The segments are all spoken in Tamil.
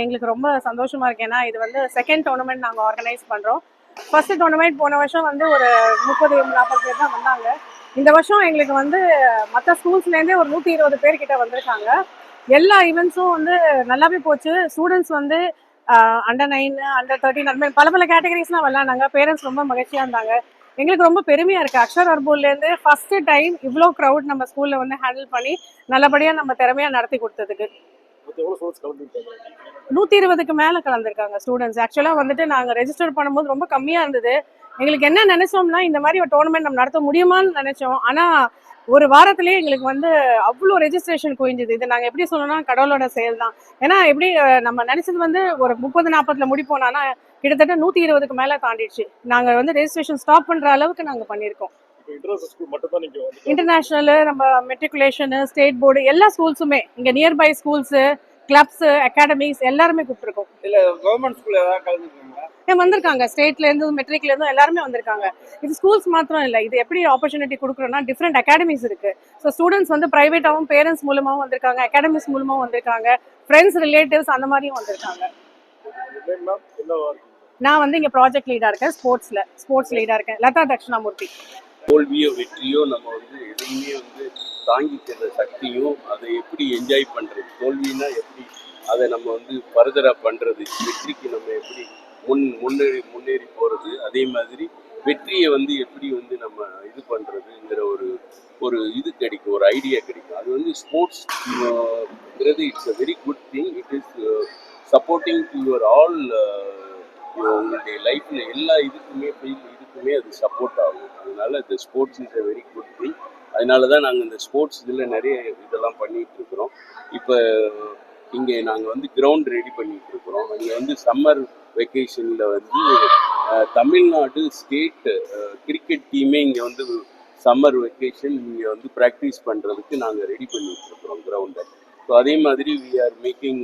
எங்களுக்கு ரொம்ப சந்தோஷமா இருக்கு. ஏன்னா இது வந்து செகண்ட் டோர்னமெண்ட் நாங்கள் ஆர்கனைஸ் பண்றோம். ஃபர்ஸ்ட் டோர்னமெண்ட் போன வருஷம் வந்து ஒரு முப்பது நாற்பது பேர் தான் வந்தாங்க. இந்த வருஷம் எங்களுக்கு வந்து மற்ற ஸ்கூல்ஸ்லேருந்தே ஒரு நூற்றி இருபது பேர் கிட்ட வந்திருக்காங்க. எல்லா ஈவெண்ட்ஸும் வந்து நல்லாவே போச்சு. ஸ்டூடெண்ட்ஸ் வந்து அண்டர் நைன் அண்டர் தேர்ட்டின் அந்த மாதிரி பல பல கேட்டகரிஸ்லாம் விளாண்டாங்க பேரண்ட்ஸ் ரொம்ப மகிழ்ச்சியாக இருந்தாங்க. எங்களுக்கு ரொம்ப பெருமையாக இருக்குது அக்ஷர் அர்பூர்லேருந்து ஃபஸ்ட்டு டைம் இவ்வளோ க்ரௌட் நம்ம ஸ்கூலில் வந்து ஹேண்டில் பண்ணி நல்லபடியாக நம்ம திறமையாக நடத்தி கொடுத்ததுக்கு. நூற்றி இருபதுக்கு மேலே கலந்துருக்காங்க ஸ்டூடெண்ட்ஸ் ஆக்சுவலாக வந்துட்டு நாங்கள் ரெஜிஸ்டர் பண்ணும்போது ரொம்ப கம்மியாக இருந்தது. எங்களுக்கு என்ன நினைச்சோம்னா இந்த மாதிரி ஒரு டோர்னமெண்ட் நம்ம நடத்த முடியுமான்னு நினைச்சோம். ஆனால் ஒரு வாரத்திலேயே எங்களுக்கு வந்து அவ்வளோ ரெஜிஸ்ட்ரேஷன் குவிஞ்சுது. இது நாங்கள் எப்படி சொல்லணும்னா கடவுளோட செயல் தான் ஏன்னா எப்படி நம்ம நினைச்சது வந்து ஒரு முப்பது நாற்பதுல முடிப்போம் ஆனால் கிட்டத்தட்ட நூற்றி இருபதுக்கு மேலே தாண்டிடுச்சு. நாங்கள் வந்து ரெஜிஸ்ட்ரேஷன் ஸ்டாப் பண்ணுற அளவுக்கு நாங்கள் பண்ணியிருக்கோம். நீங்க இன்டர்நேஷ்னல் நம்ம மெட்ரிகுலேஷனு ஸ்டேட் போர்டு எல்லா ஸ்கூல்ஸுமே இங்கே நியர்பை ஸ்கூல்ஸு கிளப்ஸு அகாடமிஸ் எல்லாருமே கூப்பிட்டுருக்கோம். இல்ல கவர்மெண்ட் ஸ்கூல்ல ஏதாவது கலந்துருக்காங்களா? ஏன் வந்திருக்காங்க. ஸ்டேட்ல இருந்து மெட்ரிக்ல இருந்து எல்லாருமே வந்திருக்காங்க. இது ஸ்கூல்ஸ் மாத்திரம் இல்லை. இது எப்படி ஆப்பர்ச்சுனிட்டி கொடுக்குறோம்னா டிஃப்ரெண்ட் அகாடமிஸ் இருக்கு. ஸோ ஸ்டூடெண்ட்ஸ் வந்து பிரைவேட்டாகவும் பேரண்ட்ஸ் மூலமாகவும் வந்திருக்காங்க. அகாடமிஸ் மூலமாகவும் வந்திருக்காங்க. ஃப்ரெண்ட்ஸ் ரிலேட்டிவ்ஸ் அந்த மாதிரியும் வந்திருக்காங்க. நான் வந்து இங்க ப்ராஜெக்ட் லீடா இருக்கேன். ஸ்போர்ட்ஸ்ல ஸ்போர்ட்ஸ் லீடா இருக்கேன். லதா தட்சிணாமூர்த்தி. தோல்வியோ வெற்றியோ நம்ம வந்து எதையுமே வந்து தாங்கிக்கிற சக்தியும் அதை எப்படி என்ஜாய் பண்ணுறது தோல்வின்னா எப்படி அதை நம்ம வந்து ஃபர்தராக பண்ணுறது வெற்றிக்கு நம்ம எப்படி முன் முன்னேறி முன்னேறி போகிறது அதே மாதிரி வெற்றியை வந்து எப்படி வந்து நம்ம இது பண்ணுறதுங்கிற ஒரு ஒரு இது கிடைக்கும் ஒரு ஐடியா கிடைக்கும். அது வந்து sports it's a very good thing it is supporting to your all உங்களுடைய லைஃப்பில் எல்லா இதுக்குமே field இதுக்குமே அது சப்போர்ட் ஆகும். அதனால இந்த sports is a very good thing அதனால தான் நாங்கள் இந்த ஸ்போர்ட்ஸ் இதில் நிறைய இதெல்லாம் பண்ணிகிட்டு இருக்கிறோம். இப்போ இங்கே நாங்கள் வந்து கிரவுண்ட் ரெடி பண்ணிகிட்டு இருக்கிறோம். இங்கே வந்து சம்மர் வெக்கேஷனில் வந்து தமிழ்நாடு ஸ்டேட் கிரிக்கெட் டீமே இங்கே வந்து சம்மர் வெக்கேஷன் இங்கே வந்து ப்ராக்டிஸ் பண்ணுறதுக்கு நாங்கள் ரெடி பண்ணிட்டு இருக்கிறோம் கிரவுண்டை ஸோ அதே மாதிரி வி ஆர் மேக்கிங்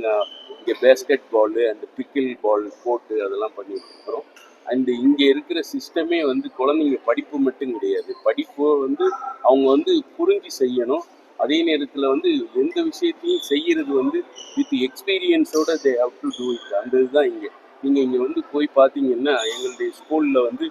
இங்கே basketball and pickleball போட்டு அதெல்லாம் பண்ணிட்டு இருக்கிறோம். அண்ட் இங்கே இருக்கிற சிஸ்டமே வந்து குழந்தைங்க படிப்பு மட்டும் கிடையாது. படிப்பை வந்து அவங்க வந்து புரிஞ்சு செய்யணும். அதே நேரத்தில் வந்து எந்த விஷயத்தையும் செய்கிறது வந்து with எக்ஸ்பீரியன்ஸோட they have to do it அந்த இதுதான் இங்கே. நீங்கள் இங்கே வந்து போய் பார்த்தீங்கன்னா எங்களுடைய ஸ்கூலில் வந்து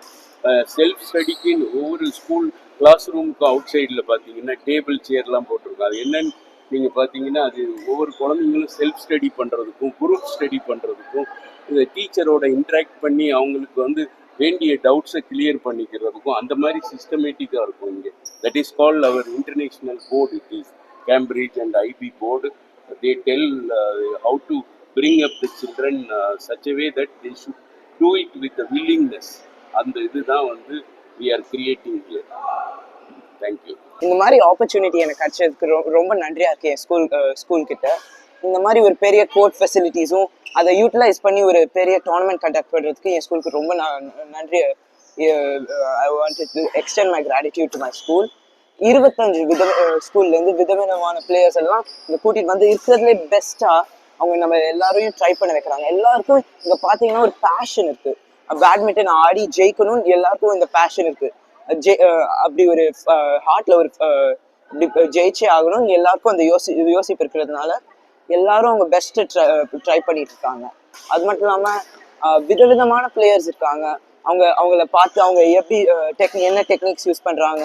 செல்ஃப் ஸ்டடிக்குன்னு ஒவ்வொரு ஸ்கூல் கிளாஸ் ரூமுக்கு அவுட் சைடில் பார்த்தீங்கன்னா டேபிள் சேர்லாம் போட்டிருக்கோம். அது என்னன்னு நீங்கள் பார்த்தீங்கன்னா அது ஒவ்வொரு குழந்தைங்களும் செல்ஃப் ஸ்டடி பண்ணுறதுக்கும் குரூப் ஸ்டடி பண்ணுறதுக்கும் இந்த டீச்சரோட இன்ட்ராக்ட் பண்ணி அவங்களுக்கு வந்து வேண்டிய டவுட்ஸை கிளியர் பண்ணிக்கிறதுக்கும் அந்த மாதிரி சிஸ்டமேட்டிக்காக இருக்கும் இங்கே. That is call our international board it is Cambridge and IB board they tell how to bring up the children such way that they should do it with willingness அந்த இதுதான் வந்து we are creating here thank you இந்த மாதிரி ஆப்பர்ச்சுனிட்டி எனக்கு கிடைச்சதுக்கு ரொம்ப நன்றியா இருக்கு என் ஸ்கூல் ஸ்கூல் கிட்ட. இந்த மாதிரி ஒரு பெரிய கோர்ட் ஃபெசிலிட்டிஸும் அதை யூட்டிலைஸ் பண்ணி ஒரு பெரிய டோர்னமெண்ட் கண்டக்ட் பண்ணுறதுக்கு என் ஸ்கூலுக்கு ரொம்ப ந- நன்றி. I want to extend my gratitude to my school இருபத்தஞ்சு வித ஸ்கூல்ல இருந்து விதவிதமான பிளேயர்ஸ் எல்லாம் இந்த கூட்டிகிட்டு வந்து இருக்கிறதுலே பெஸ்ட்டாக அவங்க நம்ம எல்லாரையும் ட்ரை பண்ண வைக்கிறாங்க. எல்லாருக்கும் இங்கே பார்த்தீங்கன்னா ஒரு பேஷன் இருக்குது பேட்மிண்டன் ஆடி ஜெயிக்கணும்னு எல்லாருக்கும் இந்த பேஷன் இருக்குது ஜெய் அப்படி ஒரு ஹார்ட்ல ஒரு இப்படி ஜெயிச்சே ஆகணும். எல்லாருக்கும் அந்த யோசி யோசிப்பு இருக்கிறதுனால எல்லாரும் அவங்க பெஸ்ட் ட்ரை பண்ணிட்டு இருக்காங்க அது மட்டும் இல்லாம விதவிதமான பிளேயர்ஸ் இருக்காங்க. அவங்க அவங்கள பார்த்து அவங்க எப்படி டெக் என்ன டெக்னிக்ஸ் யூஸ் பண்றாங்க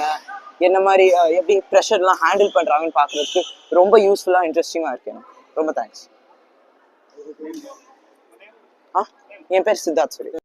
என்ன மாதிரி எப்படி ப்ரெஷர்லாம் ஹேண்டில் பண்றாங்கன்னு பார்க்கறதுக்கு ரொம்ப யூஸ்ஃபுல்லா இன்ட்ரெஸ்டிங்கா இருக்கு ரொம்ப தேங்க்ஸ் ஆ? என் பேர் சித்தார்த் சொல்லி.